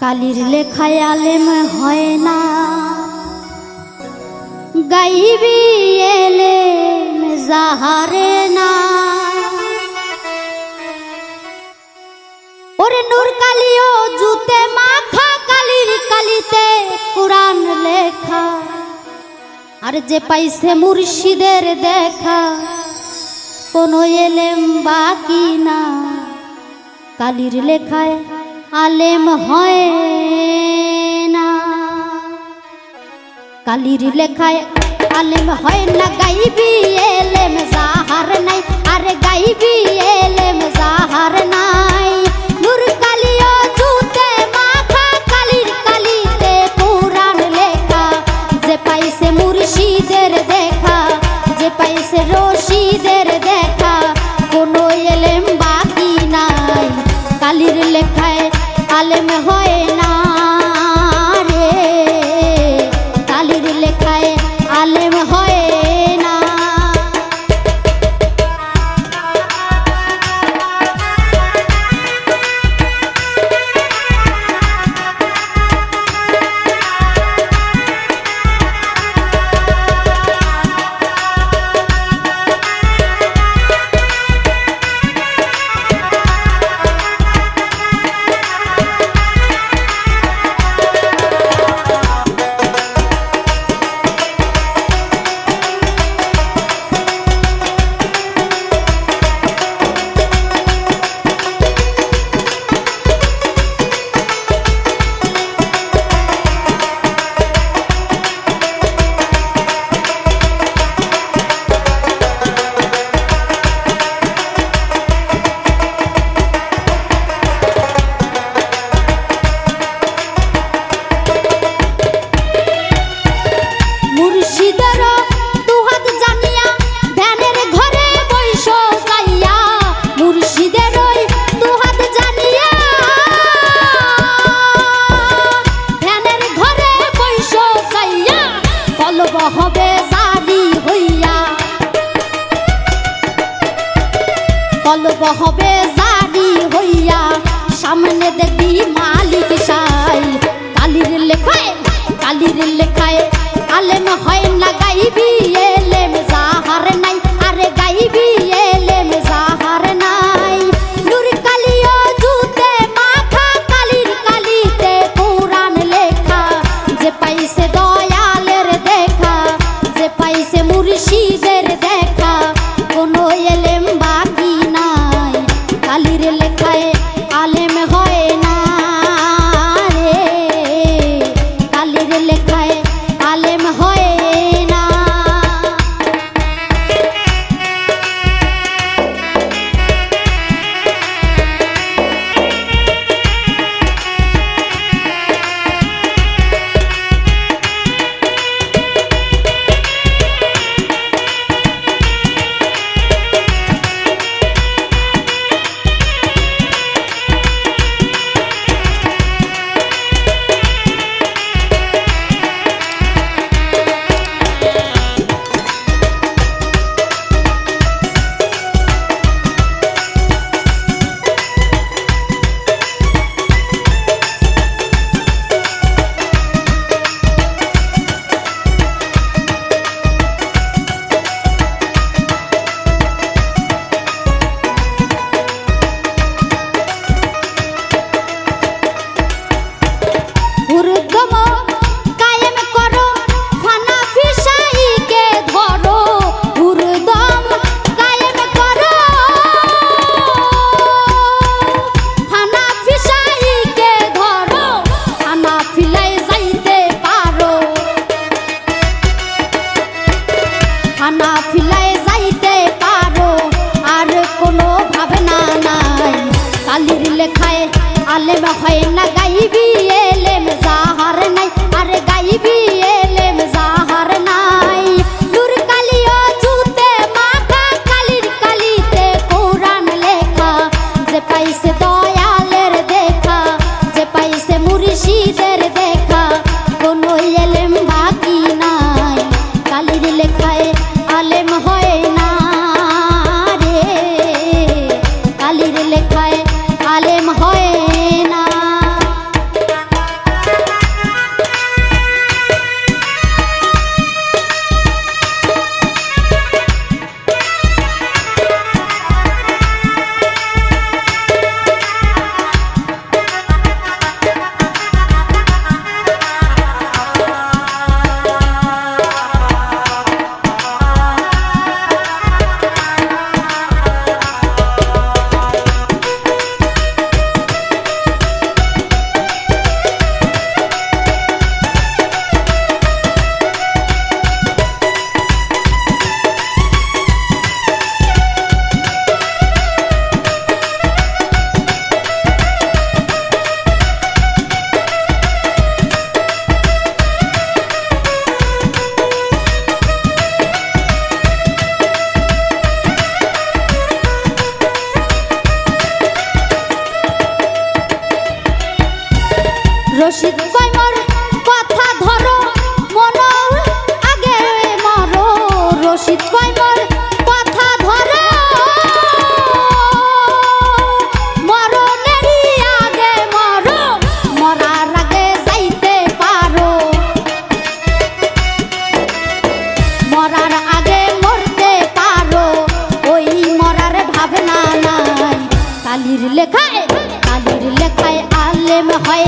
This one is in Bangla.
কালির লেখায় আলেম হয় না। গাইবি এলে যাহারে না। ওরে নূর কালিও জুতে মাখা কালির কালিতে কোরআন লেখা। আর যে পাইছে মুর্শিদের দেখা, কোনো এলেম বাকি না। কালির লেখায় আলেম হয় না। কালির লেখায় আলেম হয় না, গাইবি এলেম, জাহার নাই। আরে গাইবি এলেম, জাহার নাই। কলব হবে জারি হইয়া। সামনে দেখবি মালিক সাই। কালির লেখায় কালির লেখায় আলেম হয় না, গাইবি এলেম জাহার নাই আরে গাইবি এলেম জাহার নাই। নূর কালিও জুতে মাখা, কালির কালিতে পুরাণ লেখা। যে পাইছে দয়ালের দেখা, যে পাইছে মুর্শিদের মুর্শিদের দেখা রশিদ কয়, মোর কথা ধরো মন আগে মরো। রশিদ কয়, মোর কথা ধরো, মরণেরই আগে মরো, মরার আগে যাইতে পারো। মরার আগে মরতে পারো, ওই মরার ভাবনা নাই। কালির লেখায় কালির লেখায় আলেম হয়